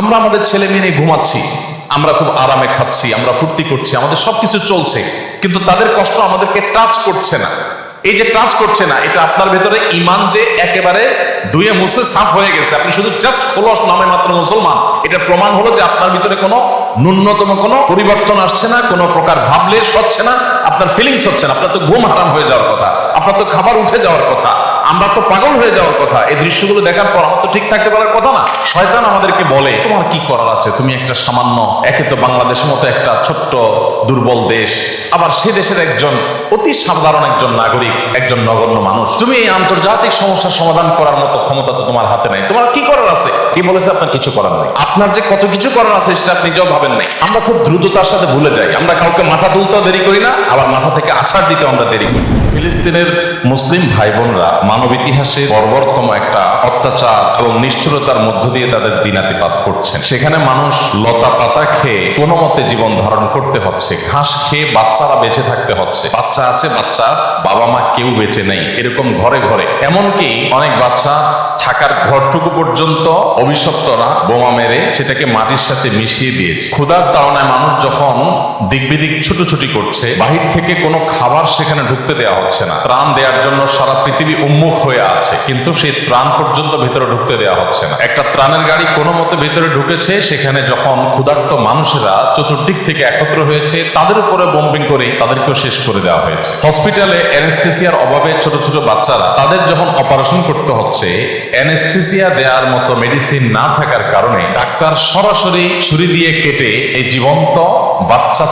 আমরা আমাদের ছেলে মেয়ে নিয়ে ঘুমাচ্ছি, আমরা খুব আরামে খাচ্ছি, আমরা ফুর্তি করছি, আমাদের সবকিছু চলছে, কিন্তু তাদের কষ্ট আমাদেরকে টাচ করছে না। এই যে টাচ করছে না, এটা আপনার ভেতরে ইমান যে একেবারে ধুয়ে মুছে সাফ হয়ে গেছে। আপনি শুধু জাস্ট খোলস নামে মাত্র মুসলমান। এটা প্রমাণ হলো যে আপনার ভিতরে কোনো ন্যূনতম কোনো পরিবর্তন আসছে না, কোনো প্রকার ভাবলেশ হচ্ছে না, আপনার ফিলিংস হচ্ছে না। আপনার তো ঘুম হারাম হয়ে যাওয়ার কথা, আপনার তো খাবার উঠে যাওয়ার কথা। আমরা তো পাগল হয়ে যাওয়ার কথা। এই দৃশ্যগুলো দেখার পর আমার তো ঠিক থাকতে পারার কথা না। শয়তান আমাদেরকে বলে, তোমার কি করার আছে? তুমি একটা সামান্য, একে তো বাংলাদেশের মতো একটা ছোট্ট, দুর্বল দেশ। আবার সে দেশের একজন অতি সাধারণ একজন নাগরিক, একজন নগণ্য মানুষ। তুমি এই আন্তর্জাতিক সমস্যার সমাধান করার মতো ক্ষমতা তো তোমার হাতে নাই। তোমার কি করার আছে? কি বলেছে আপনার? কিছু করার নেই। আপনার যে কত কিছু করার আছে, সেটা আপনি নিজেও ভাবেন নাই। আমরা খুব দ্রুততার সাথে ভুলে যাই। আমরা কাউকে মাথা তুলতেও দেরি করি না, আবার মাথা থেকে আছাড় দিতে আমরা দেরি করি। ফিলিস্তিনের মুসলিম ভাই বোনরা মানব ইতিহাসে বর্বরতম একটা অত্যাচার এবং নিষ্ঠুরতার মধ্য দিয়ে তাদের দিনাতিপাত করছেন। সেখানে মানুষ লতা পাতা খেয়ে কোনো মতে জীবন ধারণ করতে হচ্ছে, ঘাস খেয়ে বাচ্চারা বেঁচে থাকতে হচ্ছে। বাচ্চা আছে, বাচ্চা বাবা মা কেউ বেঁচে নেই, এরকম ঘরে ঘরে। এমনকি অনেক বাচ্চা থাকার ঘরটুকু পর্যন্ত অভিশপ্ত না বোমা মেরে সেটাকে মাটির সাথে মিশিয়ে দিয়েছে। ক্ষুধার তাড়নায় মানুষ যখন দিকবিদিক ছুটোছুটি করছে, বাহির থেকে কোনো খাবার সেখানে ঢুকতে দেওয়া হচ্ছে না। ত্রাণ দেওয়ার জন্য সারা পৃথিবী উন্মুখ হয়ে আছে, কিন্তু সেই ত্রাণ পর্যন্ত ভেতরে ঢুকতে দেওয়া হচ্ছে না। একটা ত্রাণের গাড়ি কোনো মতে ভেতরে ঢুকেছে, সেখানে যখন ক্ষুধার্ত মানুষেরা চতুর্দিক থেকে একত্র হয়েছে, তাদের উপরে বোম্বিং করে তাদেরকেও শেষ করে দেওয়া হয়েছে। হসপিটালে অ্যানেস্থেসিয়ার অভাবে ছোট ছোট বাচ্চারা তাদের যখন অপারেশন করতে হচ্ছে অ্যানেস্থেসিয়া দেওয়ার মতো মেডিসিন না থাকার কারণে ডাক্তার সরাসরি ছুরি দিয়ে কেটে এই জীবন্ত বাচ্চা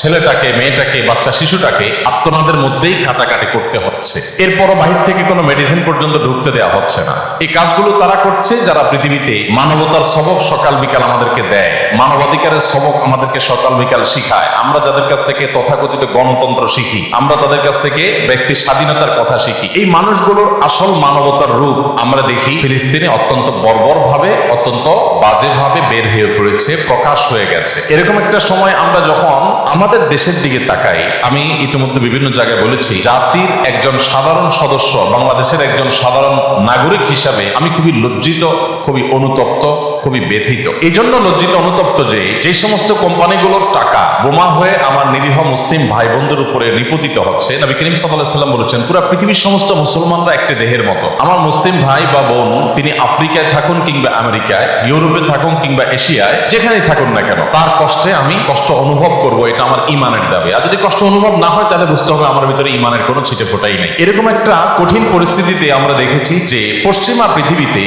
ছেলেটাকে, মেয়েটাকে, বাচ্চা শিশুটাকে আত্মনাদের মধ্যেই কাটাকাটি করতে হচ্ছে। এরপরও বাহির থেকে কোনো মেডিসিন পর্যন্ত ঢুকতে দেওয়া হচ্ছে না। এই কাজগুলো তারা করছে, যারা পৃথিবীতে মানবতার সবক সকাল বিকাল আমাদেরকে দেয়। মানবাধিকারের সবক আমাদেরকে সকাল বিকাল শিখায়। আমরা যাদের কাছ থেকে তথাকথিত গণতন্ত্র শিখি, আমরা তাদের কাছ থেকে ব্যক্তি স্বাধীনতার কথা শিখি। এই মানুষগুলোর আসল মানবতার রূপ আমরা দেখি ফিলিস্তিনে অত্যন্ত বর্বরভাবে, অত্যন্ত বাজেভাবে বের হয়ে পড়েছে, প্রকাশ হয়ে গেছে। এরকম একটা সময় আমরা যখন আমাদের দেশের দিকে তাকাই, আমি ইতিমধ্যে বিভিন্ন জায়গায় বলেছি, জাতির একজন সাধারণ সদস্য, বাংলাদেশের একজন সাধারণ নাগরিক হিসাবে আমি খুবই লজ্জিত, খুবই অনুতপ্ত। খুবই ব্যথিত। এই জন্য লজ্জিত অনুতপ্ত যে যে সমস্ত কোম্পানিগুলোর টাকা বোমা হয়ে আমার নিরীহ মুসলিম ভাই বোনদের উপরে নিপতিত হচ্ছে, নবী করিম সাল্লাহ সাল্লাম বলেছেন, পুরো পৃথিবীর সমস্ত মুসলমানরা একটি দেহের মতো। আমার মুসলিম ভাই বা বোন, তিনি আফ্রিকায় থাকুন কিংবা আমেরিকায়, ইউরোপে থাকুন কিংবা এশিয়ায়, যেখানেই থাকুন না কেন, তার কষ্টে আমি কষ্ট অনুভব করব, এটা আমার ইমানের দাবি। আর যদি কষ্ট অনুভব না হয়, তাহলে বুঝতে হবে আমার ভিতরে ইমানের কোনো ছিটে ফোটাই নেই। এরকম একটা কঠিন পরিস্থিতিতে আমরা দেখেছি যে, পশ্চিমা পৃথিবীতে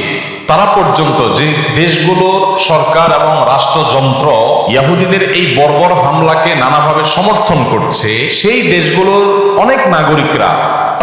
তারা পর্যন্ত যে দেশগুলোর সরকার এবং রাষ্ট্রযন্ত্র ইয়াহুদিদের এই বর্বর হামলাকে নানাভাবে সমর্থন করছে, সেই দেশগুলোর অনেক নাগরিকরা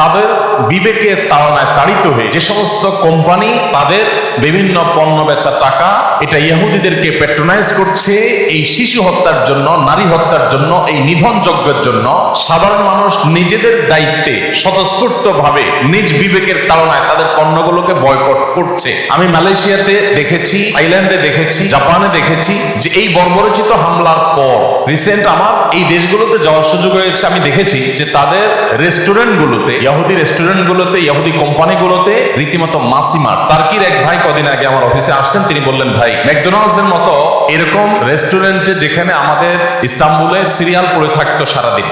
তাদের বিবেকের তাড়নায় তাড়িত হয়ে যে সমস্ত কোম্পানি তাদের বিভিন্ন পণ্য বেচা টাকা এটা ইহুদিদেরকে প্যাট্রোনাইজ করছে, এই শিশু হত্যার জন্য, নারী হত্যার জন্য, এই নিধন যজ্ঞের জন্য, সাধারণ মানুষ নিজেদের দায়িত্বে স্বতঃস্ফূর্ত ভাবে নিজ বিবেকের তাড়নায় তাদের পণ্যগুলোকে বয়কট করছে। আমি মালয়েশিয়াতে দেখেছি আইল্যান্ডে দেখেছি, জাপানে দেখেছি যে এই বর্বরচিত হামলার পর রিসেন্ট আমার এই দেশগুলোতে যাওয়ার সুযোগ হয়েছে। আমি দেখেছি যে তাদের রেস্টুরেন্টগুলোতে ইহুদি রেস্টুরেন্টগুলোতে ইহুদি কোম্পানিগুলোতে রীতিমতো মাসিমার। তার্কির এক ভাই কদিন আগে আমার অফিসে আসছেন, তিনি বললেন, ভাই ম্যাকডোনাল্ডস এর মতো এরকম রেস্টুরেন্টে যেখানে আমাদের ইস্তাম্বুলে সিরিয়াল পড়ে থাকতো সারাদিন,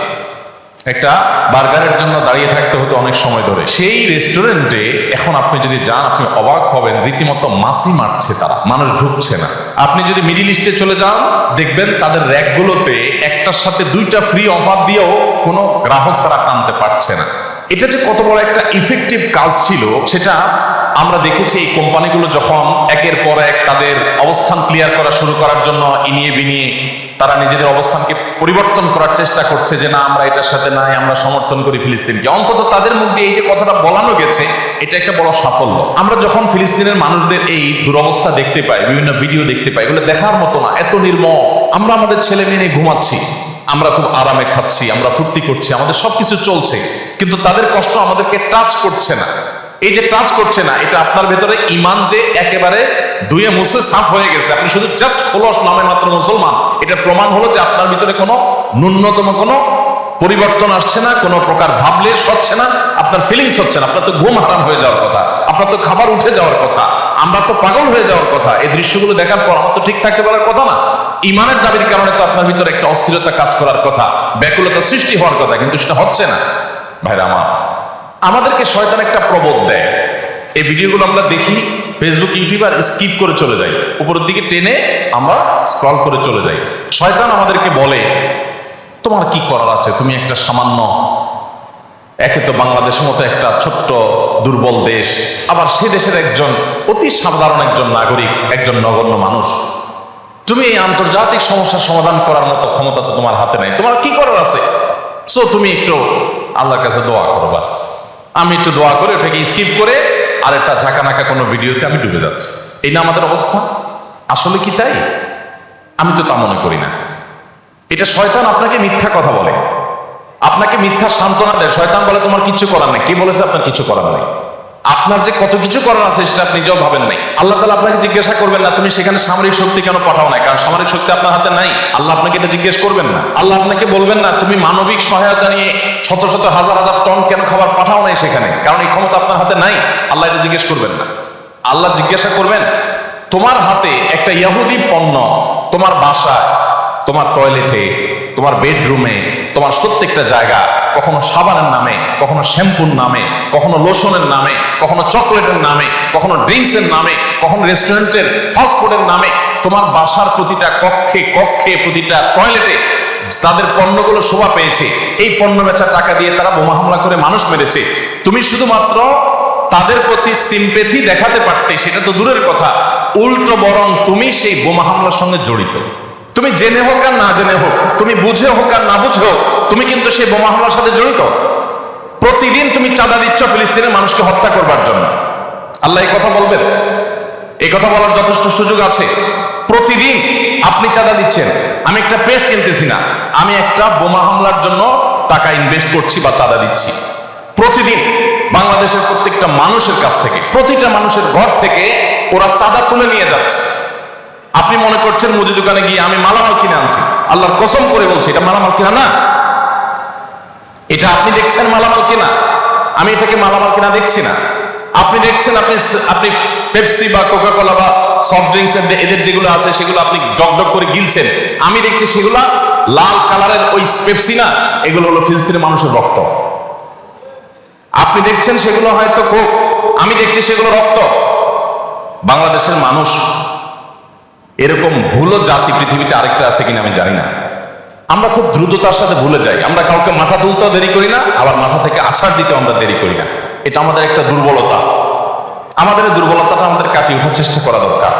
একটা বার্গারের জন্য দাঁড়িয়ে থাকতে হতো অনেক সময় ধরে, সেই রেস্টুরেন্টে এখন আপনি যদি যান, আপনি অবাক হবেন, রীতিমতো মাসি মারছে তারা, মানুষ ঢুকছে না। আপনি যদি মিডিল ইস্টে চলে যান, দেখবেন তাদের র্যাকগুলোতে একটার সাথে দুইটা ফ্রি অফার দিয়েও কোনো গ্রাহক তারা টানতে পারছে না। এটা যে কত বড় একটা ইফেক্টিভ কাজ ছিল, সেটা আমরা দেখেছি এই কোম্পানিগুলো যখন একের পর এক তাদের অবস্থান ক্লিয়ার করা শুরু করার জন্য ইনিয়ে বিনিয়ে তারা নিজেদের অবস্থানকে পরিবর্তন করার চেষ্টা করছে যে না, আমরা এটার সাথে নাই, আমরা সমর্থন করি ফিলিস্তিনকে। অন্তত তাদের মুখ দিয়ে এই যে কথাটা বলানো গেছে, এটা একটা বড় সাফল্য। আমরা যখন ফিলিস্তিনের মানুষদের এই দুরবস্থা দেখতে পাই, বিভিন্ন ভিডিও দেখতে পাই, এগুলো দেখার মতো না, এত নির্মম। আমরা আমাদের ছেলে মেয়ে নিয়ে ঘুমাচ্ছি। আমরা খুব আরামে খাচ্ছি, আমরা ফুর্তি করছি, আমাদের সবকিছু চলছে, কিন্তু তাদের কষ্ট আমাদেরকে টাচ করছে না। এই যে টাচ করছে না, এটা আপনার ভেতরে ইমান যে একেবারে ধুয়ে মুছে সাফ হয়ে গেছে। আপনি শুধু জাস্ট খোলস নামে মাত্র মুসলমান। এটা প্রমাণ হলো যে আপনার ভিতরে কোনো ন্যূনতম কোনো পরিবর্তন আসছে না, কোনো প্রকার ভাবলেশ হচ্ছে না, আপনার ফিলিংস হচ্ছে না। আপনার তো ঘুম হারাম হয়ে যাওয়ার কথা, আপনার তো খাবার উঠে যাওয়ার কথা, আমরা তো পাগল হয়ে যাওয়ার কথা। এই দৃশ্যগুলো দেখার পর আমার তো ঠিক থাকতে পারার কথা না। ইমানের দাবির কারণে তো আপনার ভিতরে একটা অস্থিরতা কাজ করার কথা, ব্যাকুলতা সৃষ্টি হওয়ার কথা, কিন্তু সেটা হচ্ছে না। ভাইরা আমার, আমাদেরকে শয়তান একটা প্রবোধ দেয়। এই ভিডিওগুলো আমরা দেখি ফেসবুক ইউটিউব আর স্কিপ করে চলে যাই। উপরের দিকে টেনে আমরা স্ক্রল করে চলে যাই। শয়তান আমাদেরকে বলে, তোমার কি করার আছে? তুমি একটা সামান্য, একে তো বাংলাদেশের মতো একটা ছোট্ট, দুর্বল দেশ। আবার সে দেশের একজন অতি সাধারণ একজন নাগরিক, একজন নগণ্য মানুষ। তুমি এই আন্তর্জাতিক সমস্যার সমাধান করার মতো ক্ষমতা তো তোমার হাতে নাই। তোমার কি করার আছে? সো তুমি একটু আল্লাহর কাছে দোয়া করো বাস। আমি একটু দোয়া করে ওটাকে স্কিপ করে আর একটা ঝাঁকানাকা কোনো ভিডিওতে আমি ডুবে যাচ্ছি। এই না আমাদের অবস্থা? আসলে কি তাই? আমি তো তা মনে করি না। এটা শয়তান আপনাকে মিথ্যা কথা বলে। আপনাকে মিথ্যা সান্ত্বনা দেয়। শয়তান বলে, তোমার কিছু করার নেই। কে বলেছে আপনার কিছু করার নেই? আপনার যে কত কিছু করার আছে, সেটা আপনি নিজেও ভাবেন নাই। আল্লাহ তালা আপনাকে জিজ্ঞাসা করবেন না, তুমি সেখানে সামরিক শক্তি কেন পাঠাও নাই? কারণ সামরিক শক্তি আপনার হাতে নাই। আল্লাহ আপনাকে এটা জিজ্ঞেস করবেন না। আল্লাহ আপনাকে বলবেন না, তুমি মানবিক সহায়তা নিয়ে শত শত হাজার হাজার টন কেন খাবার পাঠাও নাই সেখানে? কারণ এই ক্ষমতা আপনার হাতে নাই। আল্লাহ এটা জিজ্ঞেস করবেন না। আল্লাহ জিজ্ঞাসা করবেন, তোমার হাতে একটা ইয়াহুদি পণ্য তোমার বাসায়, তোমার টয়লেটে তোমার বেডরুমে তোমার প্রত্যেকটা জায়গা কখনো সাবানের নামে, কখনো শ্যাম্পুর নামে, কখনো লোশনের নামে, কখনো চকলেটের নামে, কখনো ড্রিঙ্কসের নামে, কখনো রেস্টুরেন্টের ফাস্ট ফুডের নামে, তোমার বাসার প্রতিটা কক্ষে কক্ষে প্রতিটা টয়লেটে তাদের পণ্যগুলো শোভা পেয়েছে। এই পণ্য বেচা টাকা দিয়ে তারা বোমা হামলা করে মানুষ মেরেছে। তুমি শুধুমাত্র তাদের প্রতি সিম্পেথি দেখাতে পারতে, সেটা তো দূরের কথা। উল্টো বরং তুমি সেই বোমা হামলার সঙ্গে জড়িত। তুমি জেনে হোক আর না জেনে হোক, তুমি বুঝে হোক আর না বুঝে হোক, তুমি কিন্তু সেই বোমা হামলার সাথে জড়িত। প্রতিদিন তুমি চাঁদা দিচ্ছ ফিলিস্তিনের মানুষকে হত্যা করবার জন্য। আল্লাহ এই কথা বলবেন? এই কথা বলার যথেষ্ট সুযোগ আছে। প্রতিদিন আপনি চাঁদা দিচ্ছেন। আমি একটা পেস্ট কিনতেছি না। আমি একটা বোমা হামলার জন্য টাকা ইনভেস্ট করছি বা চাঁদা দিচ্ছি। প্রতিদিন বাংলাদেশের প্রত্যেকটা মানুষের কাছ থেকে, প্রতিটা মানুষের ঘর থেকে ওরা চাঁদা তুলে নিয়ে যাচ্ছে। আপনি মনে করছেন মুদি দোকানে গিয়ে আমি মালামাল কিনে আনছি? আল্লাহর কসম করে বলছি, এটা মালামাল কিনা না। এটা আপনি দেখছেন মালামাল কিনা? আমি এটাকে মালামাল কিনা দেখছি না। আপনি দেখছেন আপনি আপনি পেপসি বা কোকা কোলা বা সফট ড্রিঙ্কস এদের যেগুলো আছে, সেগুলো আপনি ডক ডক করে গিলছেন। আমি দেখছি সেগুলা লাল কালারের ওই পেপসি না, এগুলো হলো ফিলিস্তিনের মানুষের রক্ত। আপনি দেখছেন সেগুলো হয়তো কোক, আমি দেখছি সেগুলো রক্ত। বাংলাদেশের মানুষ এরকম ভুলো জাতি পৃথিবীতে আরেকটা আছে কিনা আমি জানি না। আমরা খুব দ্রুততার সাথে ভুলে যাই। আমরা কাউকে মাথা তুলতেও দেরি করি না, আবার মাথা থেকে আছাড় দিতেও আমরা দেরি করি না। এটা আমাদের একটা দুর্বলতা। আমাদের দুর্বলতাটা আমাদের কাটিয়ে ওঠার চেষ্টা করা দরকার।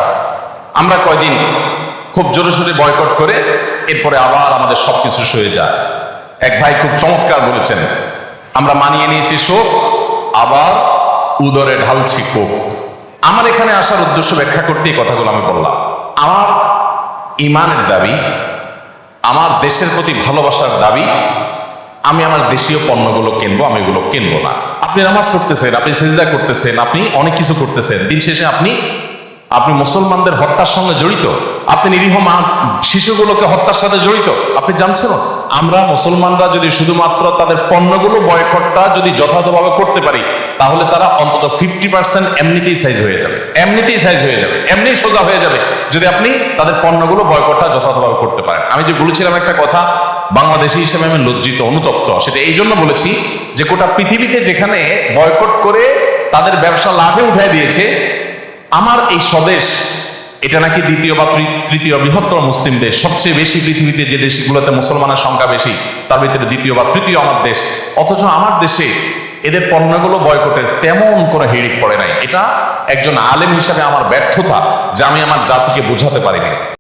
আমরা কয়দিন খুব জোরে সোরে বয়কট করে এরপরে আবার আমাদের সবকিছু সয়ে যায়। এক ভাই খুব চমৎকার বলেছেন, আমরা মানিয়ে নিয়েছি শোক, আবার উদরে ঢালছি কোক আমার এখানে আসার উদ্দেশ্য ব্যাখ্যা করতে এই কথাগুলো আমি বললাম। আমার ইমানের দাবি, আমার দেশের প্রতি ভালোবাসার দাবি, আমি আমার দেশীয় পণ্যগুলো কিনবো, আমি এগুলো কিনবো না। আপনি নামাজ পড়তেছেন, আপনি সেজদা করতেছেন, আপনি অনেক কিছু করতেছেন। দিন শেষে আপনি আপনি মুসলমানদের হত্যার সঙ্গে জড়িত। আপনি নিরীহ মা, শিশুগুলোকে হত্যার সাথে জড়িত। আপনি জানছেন? আমরা মুসলমানরা যদি শুধুমাত্র তাদের পণ্যগুলো বয়কটটা যদি যথাযথভাবে করতে পারি, তাহলে তারা অন্তত ফিফটি পার্সেন্ট এমনিতেই সাইজ হয়ে যাবে। এমনিতেই সাইজ হয়ে যাবে। এমনি সোজা হয়ে যাবে। যদি আপনি তাদের পণ্যগুলো বয়কটটা যথাযথভাবে করতে পারেন। আমি যে বলেছিলাম একটা কথা, বাংলাদেশি হিসেবে আমি লজ্জিত, অনুতপ্ত। সেটা এই জন্য বলেছি যে গোটা পৃথিবীতে যেখানে বয়কট করে তাদের ব্যবসা লাভে উঠায় দিয়েছে, আমার এই স্বদেশ, এটা নাকি দ্বিতীয় বা তৃতীয় বৃহত্তর মুসলিম দেশ, সবচেয়ে বেশি পৃথিবীতে যে দেশগুলোতে মুসলমানের সংখ্যা বেশি, তার ভিতরে দ্বিতীয় বা তৃতীয় আমার দেশ। অথচ আমার দেশে এদের পণ্যগুলো বয়কটের তেমন কোনো হিড়িক পড়ে নাই। এটা একজন আলেম হিসাবে আমার ব্যর্থতা, যা আমি আমার জাতিকে বোঝাতে পারিনি।